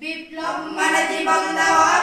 বিপ্লব মানে জীবন দেওয়া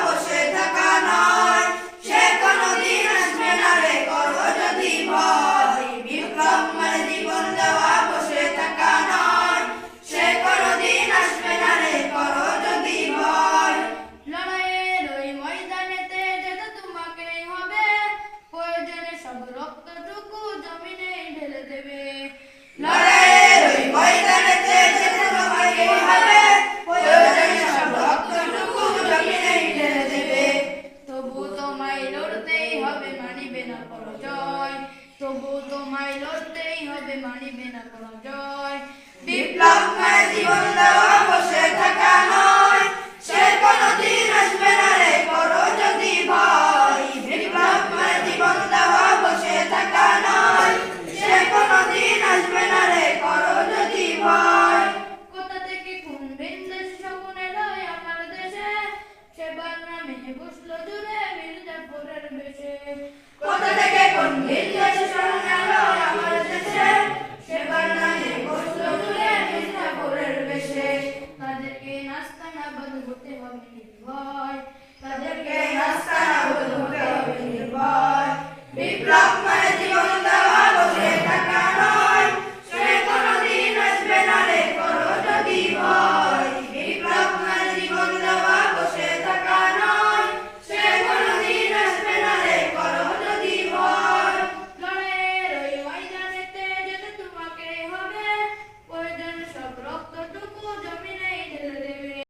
তবু তোমায় লড়তেই হবে মানিবে না পরাজয় বিপ্লব মানে জীবন দেওয়া বসে থাকা নয়। সে কোনদিন আসবে না রে করো যদি ভয়। বিপ্লব মানে জীবন দেওয়া বসে থাকা নয়। সে কোনদিন আসবে না রে করো যদি ভয়। কোথা থেকে কোন বিন্দেশ শকুন আমার দেশে? সেবার নামে বসল দূরে মির্জাপুরের বেশে। কোথা থেকে কোন আমার community